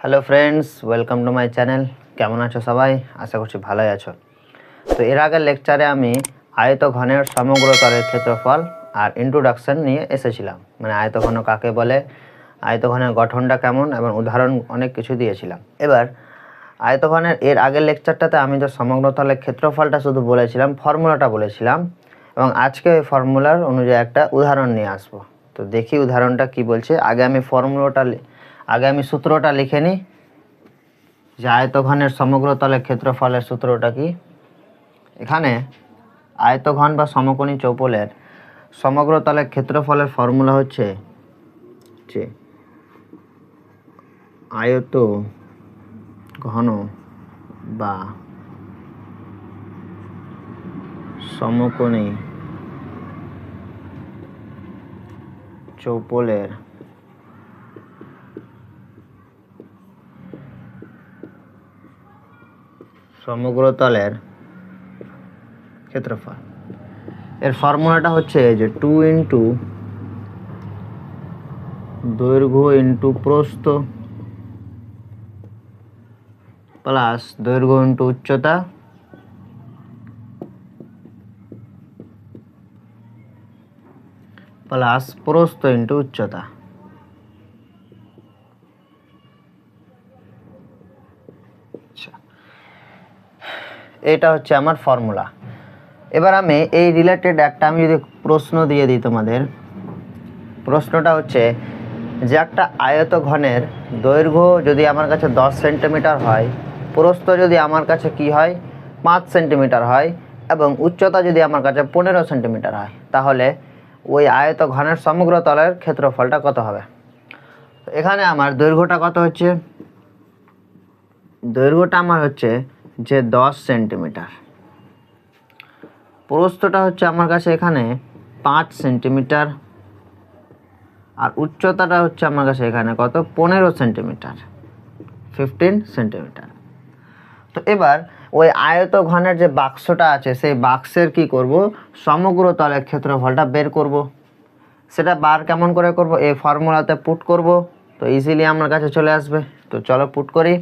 Hello friends welcome to my channel কেমন আছো সবাই? আশা করছি ভালোই আছো। তো এর আগের লেকচারে আমি আয়তঘনের সমগ্র তলের ক্ষেত্রফল আর ইন্ট্রোডাকশন নিয়ে এসেছিলাম। মানে আয়তঘন কাকে বলে, আয়তঘনের গঠনটা কেমন এবং উদাহরণ অনেক কিছু দিয়েছিলাম। এবার, আয়তঘনের এর আগের লেকচারটাতে আমি তো সমগ্র তলের ক্ষেত্রফলটা শুধু বলেছিলাম ফর্মুলাটা বলেছিলাম এবং আজকে ওই ফর্মুলার অনুযায়ী একটা উদাহরণ নিয়ে আসব। তো দেখি উদাহরণটা কি বলছে। আগে আমি ফর্মুলাটা আগে আমি সূত্রটা লিখে নিই যে আয়তঘনের সমগ্র তলের ক্ষেত্রফলের সূত্রটা কি? এখানে আয়তঘন বা সমকোণী চৌপলের সমগ্র তলের ক্ষেত্রফলের ফর্মুলা হচ্ছে যে আয়ত ঘন বা সমকোণী চৌপলের সমগ্র তলের ক্ষেত্রফল। এর ফর্মুলাটা হচ্ছে যে টু ইন্টু দৈর্ঘ্য ইন্টু প্রস্থ প্লাস দৈর্ঘ্য ইন্টু উচ্চতা প্লাস প্রস্থ ইন্টু উচ্চতা আচ্ছা এটা হচ্ছে আমার ফর্মুলা এবার আমি এই রিলেটেড একটা, আমি যদি প্রশ্ন দিয়ে দিই তোমাদের, প্রশ্নটা হচ্ছে যে একটা আয়ত ঘনের দৈর্ঘ্য যদি আমার কাছে দশ সেন্টিমিটার হয়, প্রস্থ যদি আমার কাছে কি হয়? পাঁচ সেন্টিমিটার হয় এবং উচ্চতা যদি আমার কাছে পনেরো সেন্টিমিটার হয়, তাহলে ওই আয়ত ঘনের সমগ্র তলের ক্ষেত্রফলটা কত হবে? এখানে আমার দৈর্ঘ্যটা কত হচ্ছে? দৈর্ঘ্যটা আমার হচ্ছে যে দশ সেন্টিমিটার। প্রস্থটা হচ্ছে আমার কাছে এখানে পাঁচ সেন্টিমিটার আর উচ্চতাটা হচ্ছে আমার কাছে এখানে কত? পনেরো সেন্টিমিটার। Fifteen centimetre. তো এবার ওই আয়ত ঘনের যে বাক্সটা আছে, সেই বাক্সের কি করব? সমগ্র তলের ক্ষেত্রফলটা বের করব। সেটা বার কেমন করে করব? এই ফর্মুলাতে পুট করব। তো ইজিলি আমার কাছে চলে আসবে। তো চলো পুট করি।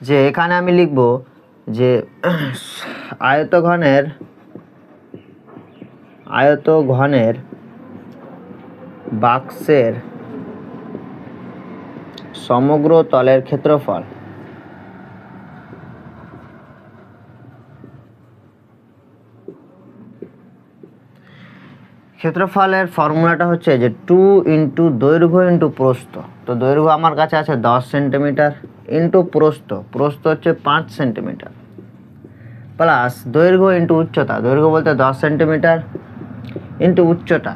যে এখানে আমি লিখব যে আয়তঘনের আয়তঘনের বাক্সের সমগ্র তলের ক্ষেত্রফল। ক্ষেত্রফলের ফর্মুলাটা হচ্ছে যে টু ইন্টু দৈর্ঘ্য ইন্টু প্রস্থ। তো দৈর্ঘ্য আমার কাছে আছে দশ সেন্টিমিটার ইন্টু প্রস্থ। প্রস্থ হচ্ছে পাঁচ সেন্টিমিটার। প্লাস দৈর্ঘ্য ইন্টু উচ্চতা। দৈর্ঘ্য বলতে দশ সেন্টিমিটার ইন্টু উচ্চতা।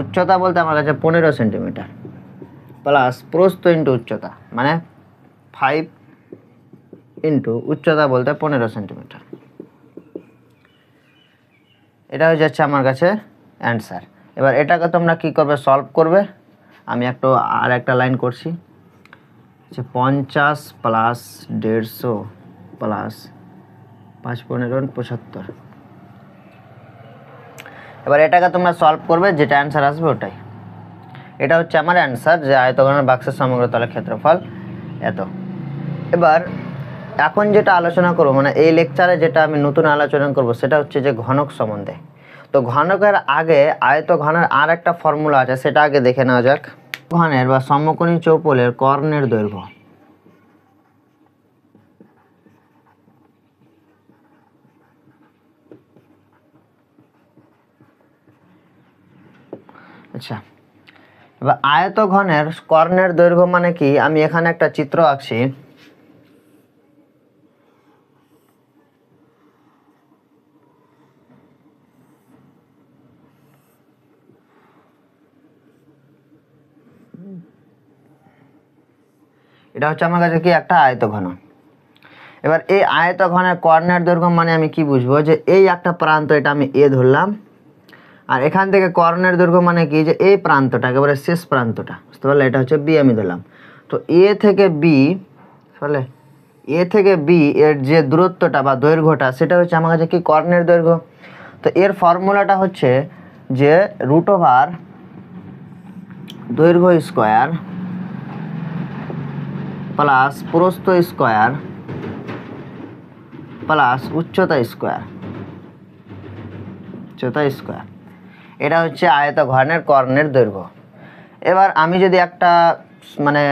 উচ্চতা বলতে আমার কাছে পনেরো সেন্টিমিটার প্লাস প্রস্থ ইন্টু উচ্চতা মানে ফাইভ ইন্টু উচ্চতা বলতে পনেরো সেন্টিমিটার এটা হয়ে যাচ্ছে আমার কাছে অ্যান্সার এবার এটাকে তোমরা কি করবে? সলভ করবে। আমি একটু আর একটা লাইন করছি। যে পঞ্চাশ প্লাস দেড়শো প্লাস পাঁচ পনেরো, পঁচাত্তর। এবার এটাকে তোমরা সলভ করবে, যেটা অ্যান্সার আসবে ওটাই। এটা হচ্ছে আমার অ্যান্সার যে আয়তঘনের বাক্সের সমগ্র তলের ক্ষেত্রফল এত। এবার এখন যেটা আলোচনা করব মানে এই লেকচারে যেটা আমি নতুন আলোচনা করব, সেটা হচ্ছে যে ঘনক সম্বন্ধে। তো ঘনকের আগে আয়ত ঘনের আর একটা ফর্মুলা আছে, সেটা আগে দেখে নেওয়া যাক। ঘনের বা সমকোণী চৌপলের কর্ণের দৈর্ঘ্য। আচ্ছা। এবার আয়ত ঘনের কর্ণের দৈর্ঘ্য মানে কি? আমি এখানে একটা চিত্র আঁকছি। এটা হচ্ছে আমার কাছে কি? একটা আয়তঘন। এবার এই আয়তঘনের কর্ণের দৈর্ঘ্য মানে আমি কি বুঝব? যে এই একটা প্রান্ত, এটা আমি এ ধরলাম। আর এখান থেকে কর্ণের দৈর্ঘ্য মানে কি? যে এই প্রান্তটা, একেবারে শেষ প্রান্তটা, বুঝতে পারলে? এটা হচ্ছে বি আমি ধরলাম তো এ থেকে বি তাহলে এ থেকে বি এর যে দূরত্বটা বা দৈর্ঘ্যটা, সেটা হচ্ছে আমার কাছে কি? কর্ণের দৈর্ঘ্য। তো এর ফর্মুলাটা হচ্ছে যে রুট ওভার দৈর্ঘ্য স্কোয়ার প্লাস প্রস্থ স্কোয়ার প্লাস উচ্চতা স্কোয়ার উচ্চতা স্কোয়ার এটা হচ্ছে আয়ত ঘনের কর্ণের দৈর্ঘ্য। এবার আমি যদি একটা মানে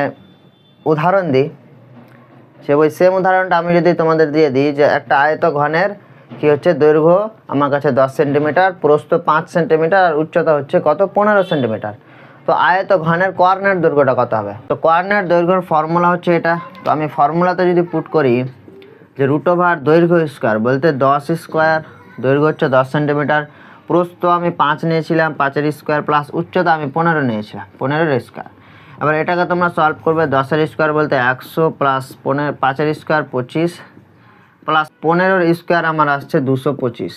উদাহরণ দিই, সে ওই সেম উদাহরণটা আমি যদি তোমাদের দিয়ে দিই যে একটা আয়ত ঘনের কি হচ্ছে দৈর্ঘ্য, আমার কাছে দশ সেন্টিমিটার, প্রস্থ পাঁচ সেন্টিমিটার, আর উচ্চতা হচ্ছে কত? পনেরো সেন্টিমিটার। তো আয়ত ঘনের কর্ণের দৈর্ঘ্যটা কত হবে? তো কর্ণের দৈর্ঘ্যের ফর্মুলা হচ্ছে এটা। তো আমি ফর্মুলাতে যদি পুট করি যে রুট ওভার দৈর্ঘ্য স্কোয়ার বলতে দশ স্কোয়ার দৈর্ঘ্য হচ্ছে দশ সেন্টিমিটার প্রস্থ আমি পাঁচ নিয়েছিলাম, পাঁচের স্কোয়ার প্লাস উচ্চতা আমি পনেরো নিয়েছিলাম, পনেরোর স্কোয়ার এবার এটাকে তোমরা সলভ করবে দশের স্কোয়ার বলতে একশো প্লাস পনেরো, পাঁচের স্কোয়ার পঁচিশ প্লাস পনেরোর স্কোয়ার আমার আসছে দুশো পঁচিশ।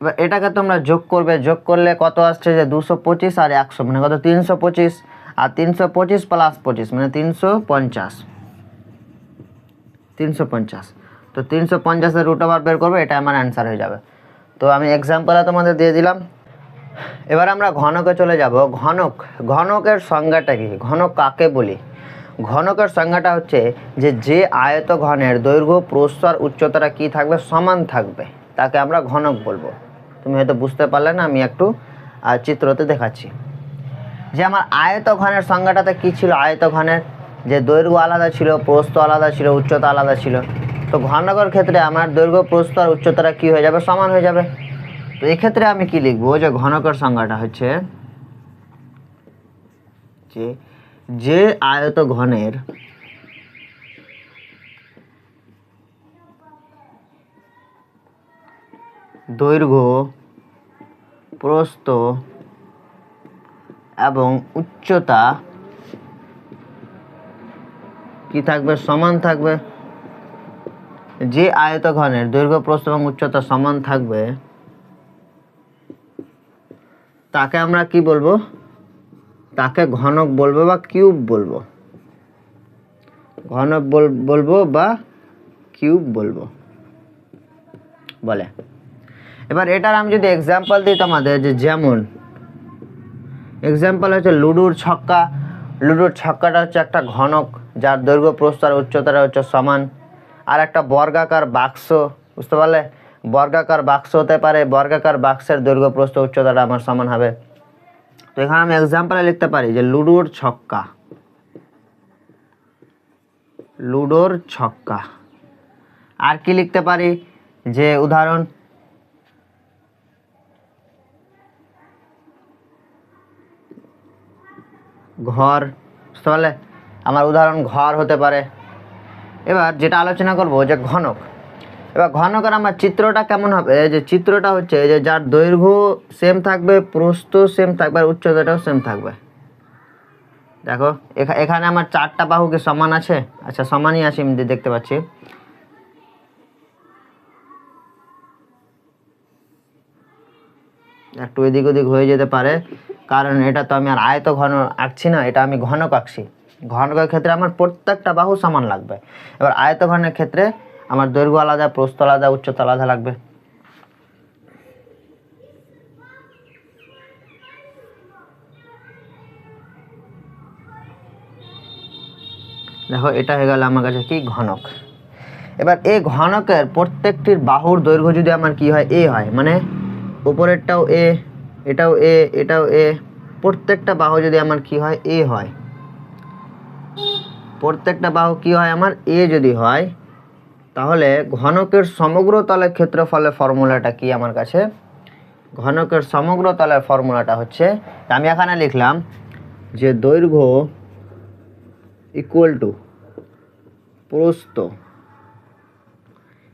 এবার এটাকে তোমরা যোগ করবে, যোগ করলে কত আসছে যে দুশো পঁচিশ আর একশো মানে কত? তিনশো পঁচিশ। আর তিনশো পঁচিশ প্লাস পঁচিশ মানে তিনশো পঞ্চাশ। তিনশো পঞ্চাশ। তো তিনশো পঞ্চাশের রুট ওভার বের করবে, এটা আমার অ্যান্সার হয়ে যাবে। তো আমি এক্সাম্পলে তোমাদের দিয়ে দিলাম। এবার আমরা ঘনকে চলে যাব। ঘনক, ঘনকের সংজ্ঞাটা কি? ঘনক কাকে বলি? ঘনকের সংজ্ঞাটা হচ্ছে যে যে আয়ত ঘনের দৈর্ঘ্য প্রস্থ আর উচ্চতাটা কী থাকবে? সমান থাকবে। তাকে আমরা ঘনক বলব। তুমি হয়তো বুঝতে পারলে না, আমি একটু চিত্রতে দেখাচ্ছি। যে আমার আয়ত ঘনের সংজ্ঞাটাতে কী ছিল? আয়ত ঘনের যে দৈর্ঘ্য আলাদা ছিল, প্রস্থ আলাদা ছিল, উচ্চতা আলাদা ছিল। তো ঘনকের ক্ষেত্রে আমার দৈর্ঘ্য, প্রস্থ আর উচ্চতাটা কী হয়ে যাবে? সমান হয়ে যাবে। তো এক্ষেত্রে আমি কি লিখব? যে ঘনকের সংজ্ঞাটা হচ্ছে যে যে আয়ত ঘনের দৈর্ঘ্য, প্রস্থ এবং উচ্চতা কি থাকবে? সমান থাকবে। যে আয়তঘনের দৈর্ঘ্য, প্রস্থ এবং উচ্চতা সমান থাকবে, তাকে আমরা কি বলব? তাকে ঘনক বলব বা কিউব বলব? ঘনক বল- বলব বা কিউব বলব? বলে। এবার এটার আমি যদি এক্সাম্পল দিই তোমাদের, যে যেমন এক্সাম্পল হচ্ছে লুডুর ছক্কা। লুডুর ছক্কাটা হচ্ছে একটা ঘনক, যার দৈর্ঘ্য প্রস্তার উচ্চতাটা হচ্ছে সমান। আর একটা বর্গাকার বাক্স, বুঝতে পারলে? বর্গাকার বাক্স হতে পারে, বর্গাকার বাক্সের দৈর্ঘ্য প্রস্থ উচ্চতাটা আমার সমান হবে। তো এখানে আমি এক্সাম্পলে লিখতে পারি যে লুডোর ছক্কা। লুডোর ছক্কা। আর কি লিখতে পারি? যে উদাহরণ, ঘর, বুঝতে পারলে? আমার উদাহরণ ঘর হতে পারে। এবার যেটা আলোচনা করব যে ঘনক। এবার ঘনকের আমার চিত্রটা কেমন হবে? যে চিত্রটা হচ্ছে যে যার দৈর্ঘ্য সেম থাকবে, প্রস্থ সেম থাকবে, আর উচ্চতাটাও সেম থাকবে। দেখো, এখা- এখানে আমার চারটা বাহু কি সমান আছে। আচ্ছা সমানই আছে, আমি দেখতে পাচ্ছি। একটু এদিক ওদিক হয়ে যেতে পারে, কারণ এটা তো আমি আর আয়ত ঘন আঁকছি না, এটা আমি ঘনক আঁকছি। ঘনকের ক্ষেত্রে আমার প্রত্যেকটা বাহু সমান লাগবে। এবার আয়ত ঘনের ক্ষেত্রে আমার দৈর্ঘ্য আলাদা, প্রস্থ আলাদা, উচ্চতা আলাদা লাগবে। দেখো, এটা হয়ে গেল আমার কাছে কি? ঘনক। এবার এই ঘনকের প্রত্যেকটির বাহুর দৈর্ঘ্য যদি আমার কি হয়? এ হয়। মানে উপরেরটাও এ, এটাও এ এটাও এ, প্রত্যেকটা বাহু যদি আমার কি হয়? এ হয়। প্রত্যেকটা বাহু কি হয়? আমার এ যদি হয়, তাহলে ঘনকের সমগ্র তলের ক্ষেত্রফলের ফর্মুলাটা কি আমার কাছে? ঘনকের সমগ্র তলের ফর্মুলাটা হচ্ছে আমি এখানে লিখলাম যে দৈর্ঘ্য ইকুয়াল টু প্রস্থ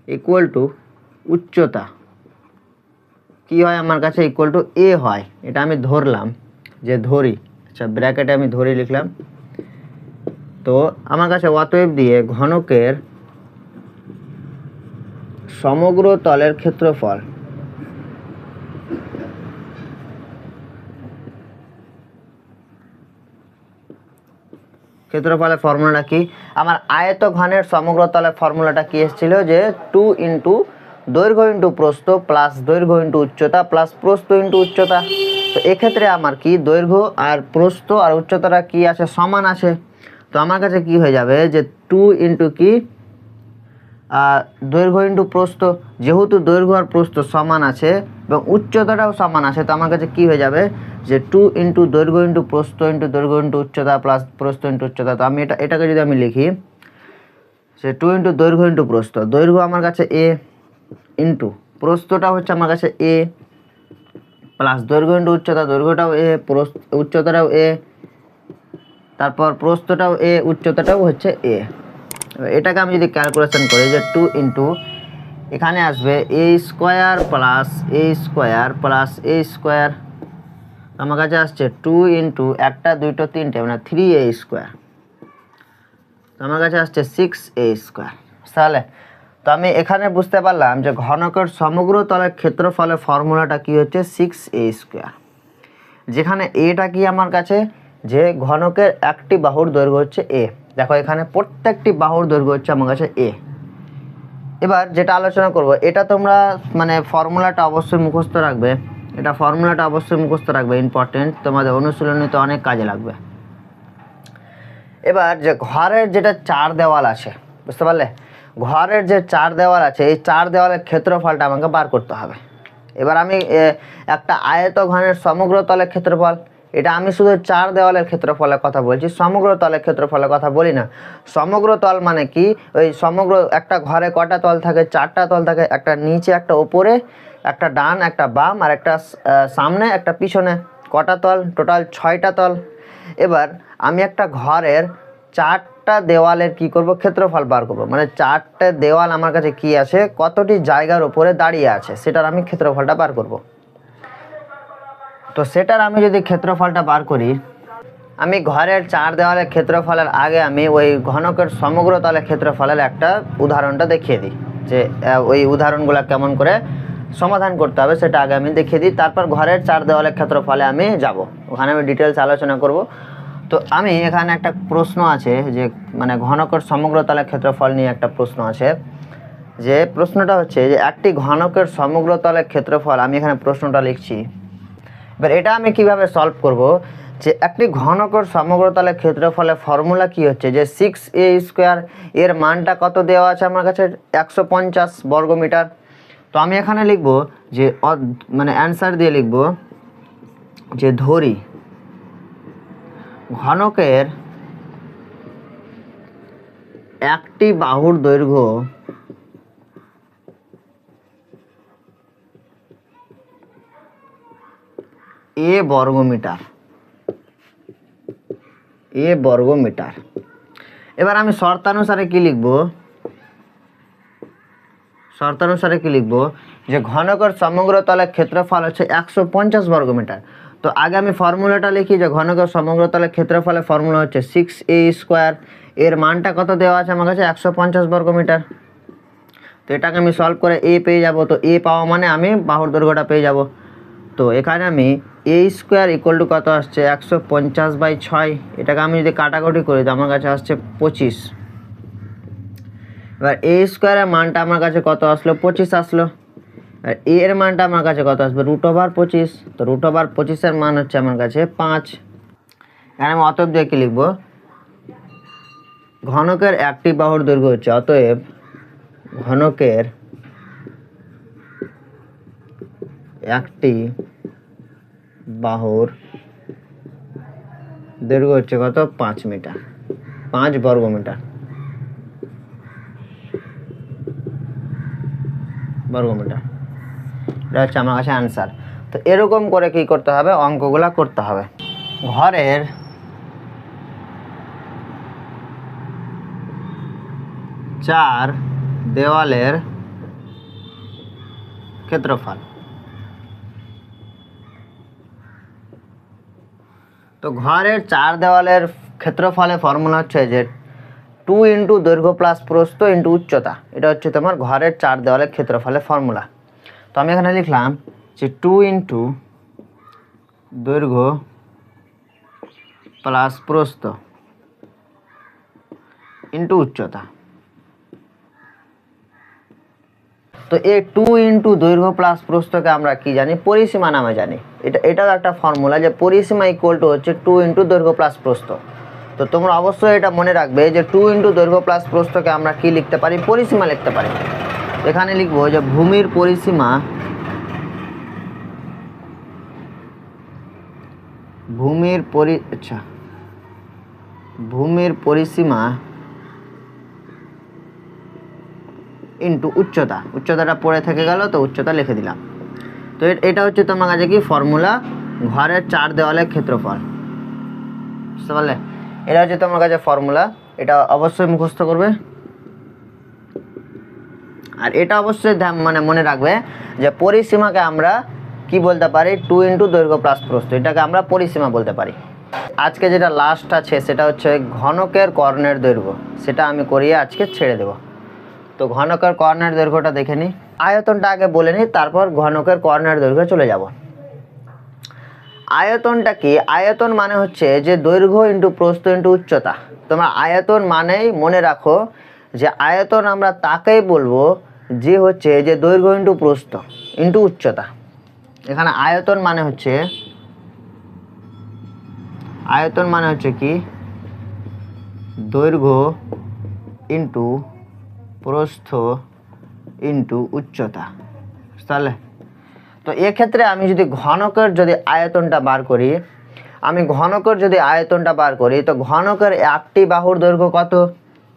ইকুয়াল টু উচ্চতা কি হয় আমার কাছে? ইকুয়াল টু এ হয়। এটা আমি ধরলাম, যে ধরি আচ্ছা ব্র্যাকেটে আমি ধরে লিখলাম। তো আমার কাছে অতএব দিয়ে ঘনকের সমগ্র তলের ক্ষেত্রফল। ক্ষেত্রফলের ফর্মুলাটা কি? আমার আয়ত ঘনের সমগ্র তলের ফর্মুলাটা কি এসেছিল যে টু ইন্টু দৈর্ঘ্য ইন্টু প্রস্থ প্লাস দৈর্ঘ্য ইন্টু উচ্চতা প্লাস প্রস্থ ইন্টু উচ্চতা। তো এক্ষেত্রে আমার কি দৈর্ঘ্য আর প্রস্থ আর উচ্চতাটা কি আছে? সমান আছে। তো আমার কাছে কি হয়ে যাবে যে টু ইন্টু কি? দৈর্ঘ্য ইন্টু প্রস্থ, যেহেতু দৈর্ঘ্য আর প্রস্থ সমান আছে এবং উচ্চতাটাও সমান আছে, তো আমার কাছে কি হয়ে যাবে যে টু ইন্টু দৈর্ঘ্য ইন্টু প্রস্থ ইন্টু দৈর্ঘ্য ইন্টু উচ্চতা প্লাস প্রস্থ ইন্টু উচ্চতা, তো আমি এটা, এটাকে যদি আমি লিখি সে টু ইন্টু দৈর্ঘ্য ইন্টু প্রস্থ, দৈর্ঘ্য আমার কাছে এ ইন্টু প্রস্থটা হচ্ছে আমার কাছে এ প্লাস দৈর্ঘ্য ইন্টু উচ্চতা, দৈর্ঘ্যটাও এ প্রস্থ, উচ্চতাটাও এ তারপর প্রস্থটাও এ উচ্চতাটাও হচ্ছে এ এটাকে আমি যদি ক্যালকুলেশন করি যে টু ইন্টু এখানে আসবে a square plus a square plus a square আমার কাছে আসছে টু ইন্টু একটা, দুইটো, তিনটে মানে থ্রি এ স্কোয়ার আমার কাছে আসছে সিক্স এ স্কোয়ার তাহলে, তো আমি এখানে বুঝতে পারলাম যে ঘনকের সমগ্র তলের ক্ষেত্রফলের ফর্মুলাটা কি হচ্ছে সিক্স এ স্কোয়ার যেখানে এটা কি আমার কাছে? যে ঘনকের একটি বাহুর দৈর্ঘ্য হচ্ছে এ দেখো, এখানে প্রত্যেকটি বাহুর দৈর্ঘ্য হচ্ছে আমার কাছে এ এবার যেটা আলোচনা করব, এটা তোমরা মানে ফর্মুলাটা অবশ্যই মুখস্থ রাখবে। এটা ফর্মুলাটা অবশ্যই মুখস্থ রাখবে ইম্পর্টেন্ট তোমাদের অনুশীলনীতে অনেক কাজে লাগবে। এবার যে ঘরের যেটা চার দেওয়াল আছে, বুঝতে পারলে? ঘরের যে চার দেওয়াল আছে, এই চার দেওয়ালের ক্ষেত্রফলটা আমাকে বার করতে হবে। এবার আমি একটা আয়ত ঘনের সমগ্র তলের ক্ষেত্রফল এটা আমি শুধু চার দেওয়ালের ক্ষেত্রফলের কথা বলছি, সমগ্র তলের ক্ষেত্রফলের কথা বলি না। সমগ্র তল মানে কি? ওই সমগ্র একটা ঘরে কটা তল থাকে? চারটা তল থাকে, একটা নিচে, একটা ওপরে একটা ডান, একটা বাম, আর একটা সামনে, একটা পিছনে। কটা তল? টোটাল ছয়টা তল। এবার আমি একটা ঘরের চারটা দেওয়ালের কি করব? ক্ষেত্রফল বার করব। মানে চারটে দেওয়াল আমার কাছে কি আছে? কতটি জায়গার উপরে দাঁড়িয়ে আছে? সেটার আমি ক্ষেত্রফলটা বার করব। তো সেটার আমি যদি ক্ষেত্রফলটা বার করি, আমি ঘরের চার দেওয়ালের ক্ষেত্রফলের আগে আমি ওই ঘনকের সমগ্র তলের ক্ষেত্রফলের একটা উদাহরণটা দেখিয়ে দিই, যে ওই উদাহরণগুলো কেমন করে সমাধান করতে হবে সেটা আগে আমি দেখিয়ে দিই। তারপর ঘরের চার দেওয়ালের ক্ষেত্রফলে আমি যাব। ওখানে আমি ডিটেলস আলোচনা করব। তো আমি এখানে একটা প্রশ্ন আছে, যে মানে ঘনকের সমগ্র তলের ক্ষেত্রফল নিয়ে একটা প্রশ্ন আছে, যে, প্রশ্নটা হচ্ছে যে, একটি ঘনকের সমগ্র তলের ক্ষেত্রফল, আমি এখানে প্রশ্নটা লিখছি এবার এটা আমি কীভাবে সলভ করব? যে একটি ঘনকর সমগ্র তলের ক্ষেত্রফলের ফর্মুলা কি হচ্ছে? যে সিক্স এ স্কোয়ার এর মানটা কত দেওয়া আছে আমার কাছে? একশো পঞ্চাশ বর্গমিটার। তো আমি এখানে লিখব যে মানে অ্যান্সার দিয়ে লিখব যে ধরি, ঘনকের একটি বাহুর দৈর্ঘ্য এ বর্গমিটার। এ বর্গমিটার। এবার আমি শর্তানুসারে কি লিখব? শর্তানুসারে কি লিখব? যে ঘনকের সমগ্র ক্ষেত্রফল হচ্ছে একশো পঞ্চাশ বর্গমিটার। তো আগে আমি ফর্মুলাটা লিখি যে ঘনকের সমগ্র তলের ক্ষেত্রফলের ফর্মুলা হচ্ছে সিক্স এ স্কোয়ার এর মানটা কত দেওয়া আছে আমার কাছে? একশো পঞ্চাশ বর্গমিটার। তো এটাকে আমি সলভ করে এ পেয়ে যাব। তো এ পাওয়া মানে আমি বাহুর দৈর্ঘ্যটা পেয়ে যাব। তো এখানে আমি এ স্কোয়ার ইকুয়াল টু কত আসছে? একশো পঞ্চাশ বাই ছয়। এটাকে আমি যদি কাটাকুটি করি, তো আমার কাছে আসছে পঁচিশ। এবার এ স্কোয়ারের মানটা আমার কাছে কত আসলো? পঁচিশ আসলো। আর এ এর মানটা আমার কাছে কত আসবে? রুট ওভার পঁচিশ। তো রুট ওভার পঁচিশের মান হচ্ছে আমার কাছে পাঁচ। এখানে আমি অতএব দিয়ে কি লিখব? ঘনকের একটি বাহুর দৈর্ঘ্য হচ্ছে, অতএব ঘনকের একটি বাহুর দৈর্ঘ্য হচ্ছে কত? পাঁচ মিটার। পাঁচ বর্গ মিটার বর্গ মিটার এটা হচ্ছে আমার কাছে আনসার তো এরকম করে কি করতে হবে? অঙ্কগুলা করতে হবে। ঘরের চার দেওয়ালের ক্ষেত্রফল। তো ঘরের চার দেওয়ালের ক্ষেত্রফলে ফর্মুলা হচ্ছে যে টু ইন্টু দৈর্ঘ্য প্লাস প্রস্থ ইন্টু উচ্চতা। এটা হচ্ছে তোমার ঘরের চার দেওয়ালের ক্ষেত্রফলের ফর্মুলা তো আমি এখানে লিখলাম যে টু ইন্টু দৈর্ঘ্য প্লাস প্রস্থ ইন্টু উচ্চতা। তো এই টু ইন্টু দৈর্ঘ্য প্লাস প্রস্থকে আমরা কি জানি? পরিসীমা নামে জানি। এটা, এটাও একটা ফর্মুলা যে পরিসীমা ইকুয়াল টু হচ্ছে টু ইন্টু দৈর্ঘ্য প্লাস প্রস্থ। তো তোমরা অবশ্যই এটা মনে রাখবে যে টু ইন্টু দৈর্ঘ্য প্লাস প্রস্থকে আমরা কি লিখতে পারি? পরিসীমা লিখতে পারি। এখানে লিখব যে ভূমির পরিসীমা ভূমির পরি আচ্ছা ভূমির পরিসীমা ইন্টু উচ্চতা। উচ্চতাটা পড়ে থেকে গেল, তো উচ্চতা লিখে দিলাম। তো এটা হচ্ছে তোমার কাছে কি? ফর্মুলা ঘরের চার দেওয়ালের ক্ষেত্রফল। বুঝতে পারলে? এটা হচ্ছে তোমার কাছে ফর্মুলা এটা অবশ্যই মুখস্থ করবে। আর এটা অবশ্যই মানে মনে রাখবে যে পরিসীমাকে আমরা কি বলতে পারি? টু ইন্টু দৈর্ঘ্য প্লাস প্রস্থ। এটাকে আমরা পরিসীমা বলতে পারি। আজকে যেটা লাস্ট আছে, সেটা হচ্ছে ঘনকের কর্ণের দৈর্ঘ্য। সেটা আমি করিয়ে আজকে ছেড়ে দেবো। তো ঘনকের কর্ণের দৈর্ঘ্যটা দেখে নিই আয়তনটা আগে বলে নিই তারপর ঘনকের কর্ণের দৈর্ঘ্য চলে যাব। আয়তনটা কি? আয়তন মানে হচ্ছে যে দৈর্ঘ্য ইন্টু প্রস্থ ইন্টু উচ্চতা। তোমরা আয়তন মানেই মনে রাখো যে আয়তন আমরা তাকেই বলব যে হচ্ছে যে দৈর্ঘ্য ইন্টু প্রস্থ ইন্টু উচ্চতা। এখানে আয়তন মানে হচ্ছে, আয়তন মানে হচ্ছে কি? দৈর্ঘ্য ইন্টু প্রস্থ ইন্টু উচ্চতা তাহলে তো এক্ষেত্রে আমি যদি ঘনকের যদি আয়তনটা বার করি, আমি ঘনকের যদি আয়তনটা বার করি, তো ঘনকের একটি বাহুর দৈর্ঘ্য কত?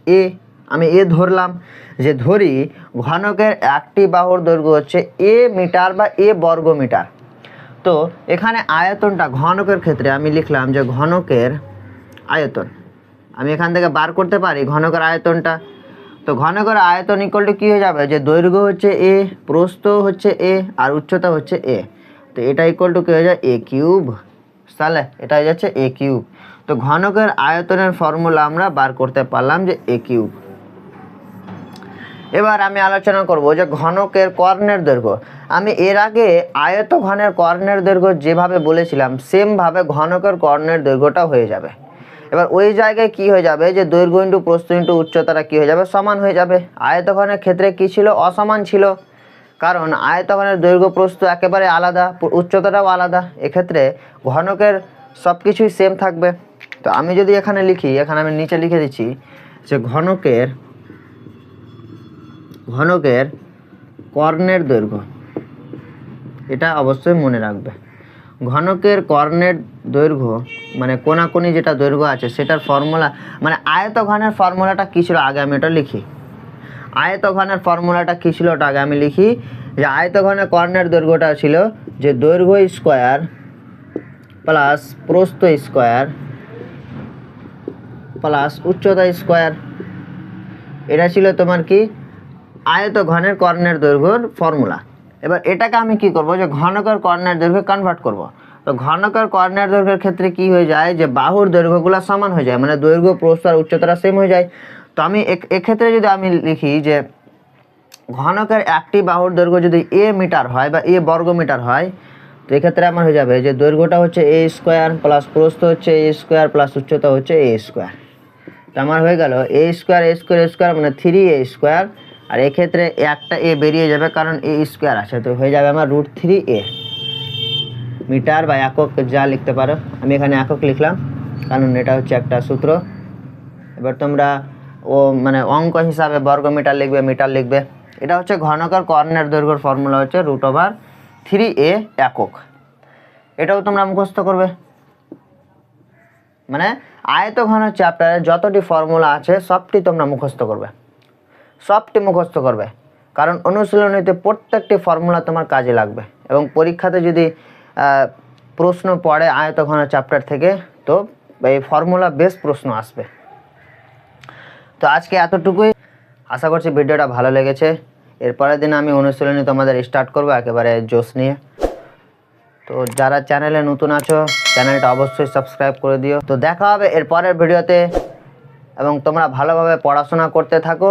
এ, আমি এ ধরলাম যে ধরি ঘনকের একটি বাহুর দৈর্ঘ্য হচ্ছে এ মিটার বা এ বর্গ মিটার। তো এখানে আয়তনটা ঘনকের ক্ষেত্রে আমি লিখলাম যে ঘনকের আয়তন। আমি এখান থেকে বার করতে পারি ঘনকের আয়তনটা? তো ঘনকের আয়তন ইকুয়াল টু কী হয়ে যাবে? যে দৈর্ঘ্য হচ্ছে এ প্রস্থ হচ্ছে এ আর উচ্চতা হচ্ছে এ তো এটা ইকুয়াল টু কী হয়ে যায়? এ কিউব তাহলে এটা হয়ে যাচ্ছে এ কিউব তো ঘনকের আয়তনের ফর্মুলা আমরা বার করতে পারলাম যে এ কিউব এবার আমি আলোচনা করব যে ঘনকের কর্ণের দৈর্ঘ্য। আমি এর আগে আয়ত ঘনের কর্ণের দৈর্ঘ্য যেভাবে বলেছিলাম সেমভাবে ঘনকের কর্ণের দৈর্ঘ্যটা হয়ে যাবে। এবার ওই জায়গায় কি হয়ে যাবে? যে দৈর্ঘ্য ইন্টু প্রস্থ ইন্টু উচ্চতাটা কী হয়ে যাবে? সমান হয়ে যাবে। আয়তঘনের ক্ষেত্রে কি ছিল? অসমান ছিল। কারণ আয়তঘনের দৈর্ঘ্য প্রস্থ একেবারে আলাদা, উচ্চতাটাও আলাদা। এক্ষেত্রে ঘনকের সব কিছুই সেম থাকবে। তো আমি যদি এখানে লিখি, এখানে আমি নিচে লিখে দিচ্ছি যে ঘনকের ঘনকের কর্ণের দৈর্ঘ্য। এটা অবশ্যই মনে রাখবে। ঘনকের কর্ণের দৈর্ঘ্য মানে কোনাকুনি যেটা দৈর্ঘ্য আছে, সেটার ফর্মুলা মানে আয়তঘনের ফর্মুলাটা কী ছিল? আগে আমি এটা লিখি। আয়তঘনের ফর্মুলাটা কী ছিল? ওটা আগে আমি লিখি। যে আয়তঘনের কর্ণের দৈর্ঘ্যটা ছিল যে দৈর্ঘ্য স্কোয়ার প্লাস প্রস্থ স্কোয়ার প্লাস উচ্চতা স্কোয়ার। এটা ছিল তোমার কি? আয়ত ঘনের কর্ণের দৈর্ঘ্যর ফর্মুলা। এবার এটাকে আমি কি করব? যে ঘনকের কর্ণের দৈর্ঘ্য কনভার্ট করব। তো ঘনকের কর্ণের দৈর্ঘ্যের ক্ষেত্রে কি হয়ে যায়? যে বাহুর দৈর্ঘ্যগুলো সমান হয়ে যায় মানে দৈর্ঘ্য, প্রস্থ আর উচ্চতাটা সেম হয়ে যায়। তো আমি এক্ষেত্রে যদি আমি লিখি যে ঘনকের একটি বাহুর দৈর্ঘ্য যদি এ মিটার হয় বা এ বর্গ মিটার হয়, তো এক্ষেত্রে আমার হয়ে যাবে যে দৈর্ঘ্যটা হচ্ছে এ স্কোয়ার প্লাস প্রস্থ হচ্ছে এ স্কোয়ার প্লাস উচ্চতা হচ্ছে এ স্কোয়ার তো আমার হয়ে গেল a square a square square মানে থ্রি এ স্কোয়ার আর এক্ষেত্রে একটা এ বেরিয়ে যাবে কারণ এ স্কোয়ার আছে, তো হয়ে যাবে আমার রুট থ্রি এ। মিটার বা একক যা লিখতে পারো, আমি এখানে একক লিখলাম, কারণ এটা হচ্ছে একটা সূত্র। এবার তোমরা ও মানে অঙ্ক হিসাবে বর্গ মিটার লিখবে মিটার লিখবে। এটা হচ্ছে ঘনকের কর্ণের দৈর্ঘ্যর ফর্মুলা হচ্ছে রুট ওভার থ্রি এ একক। এটাও তোমরা মুখস্থ করবে। মানে আয়ত ঘন চ্যাপ্টারে যতটি ফর্মুলা আছে, সবটি তোমরা মুখস্থ করবে। সবটি মুখস্থ করবে। কারণ অনুশীলনীতে প্রত্যেকটি ফর্মুলা তোমার কাজে লাগবে। এবং পরীক্ষাতে যদি প্রশ্ন পড়ে আয়ত ঘন চ্যাপ্টার থেকে, তো এই ফর্মুলা বেশ প্রশ্ন আসবে। তো আজকে এতটুকুই। আশা করছি ভিডিওটা ভালো লেগেছে। এরপরের দিন আমি অনুশীলনী তোমাদের স্টার্ট করব একেবারে জোশ নিয়ে। তো যারা চ্যানেলে নতুন আছো চ্যানেলটা অবশ্যই সাবস্ক্রাইব করে দিও। তো দেখা হবে এর পরের ভিডিওতে। এবং তোমরা ভালোভাবে পড়াশোনা করতে থাকো।